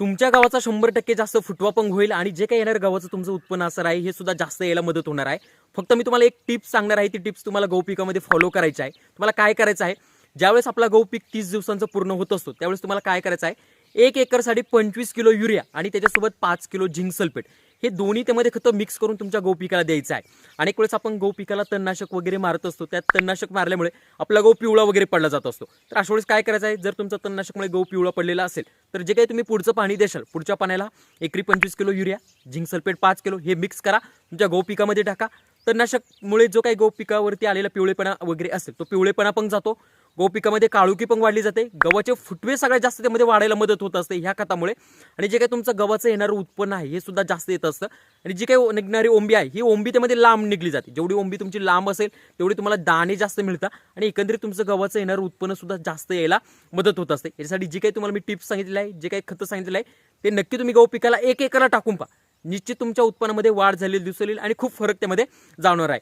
तुमच्या गावाचा शंभर टक्के जास्त फुटवा पण होईल आणि जे काही येणार गावाचं तुमचं उत्पन्न असणार आहे हे सुद्धा जास्त यायला मदत होणार आहे. फक्त मी तुम्हाला एक टिप्स सांगणार आहे ती टिप्स तुम्हाला गहू पिकामध्ये फॉलो करायची आहे. तुम्हाला काय करायचं आहे? ज्यावेळेस आपला गहू पीक तीस दिवसांचं पूर्ण होत असतो त्यावेळेस तुम्हाला काय करायचं आहे? एक एकरसाठी पंचवीस किलो युरिया आणि त्याच्यासोबत पाच किलो झिंक सल्फेट. हे दोन्ही त्यामध्ये खतं मिक्स करून तुमच्या गहू पिकाला द्यायचं आहे. अनेक वेळेस आपण गहू पिकाला तणनाशक वगैरे मारत असतो. त्यात तणनाशक मारल्यामुळे आपला गहू पिवळा वगैरे पडला जात असतो. तर अशा वेळेस काय करायचं आहे? जर तुमचा तणनाशकमुळे गहू पिवळा पडलेला असेल तर जे काही तुम्ही पुढचं पाणी देशाल पुढच्या पाण्याला एकरी पंचवीस किलो युरिया झिंक सल्फेट पाच किलो हे मिक्स करा. तुमच्या गहू पिकामध्ये टाका. तणनाशकमुळे जो काही गहू पिकावरती आलेला पिवळेपणा वगैरे असेल तो पिवळेपणा पण जातो. गहू पिकामध्ये काळुकी पण वाढली जाते. गव्हाचे फुटवे सगळ्यात जास्त त्यामध्ये वाढायला मदत होत असते ह्या खतामुळे आणि जे काही तुमचं गव्हाचं येणारं उत्पन्न आहे हे सुद्धा जास्त येत असतं. आणि जी काही निघणारी ओंबी आहे ही ओंबी त्यामध्ये लांब निघली जाते. जेवढी ओंबी तुमची लांब असेल तेवढी तुम्हाला दाणे जास्त मिळतात. आणि एकंदरीत तुमचं गव्हाचं येणारं उत्पन्न सुद्धा जास्त यायला मदत होत असते. याच्यासाठी जी काही तुम्हाला मी टिप्स सांगितलेली आहे जे काही खतं सांगितलेलं आहे ते नक्की तुम्ही गहू पिकाला एक एकरला टाकून पहा. निश्चित तुमच्या उत्पन्नामध्ये वाढ झालेली दिसून येईल आणि खूप फरक त्यामध्ये जाणवणार आहे.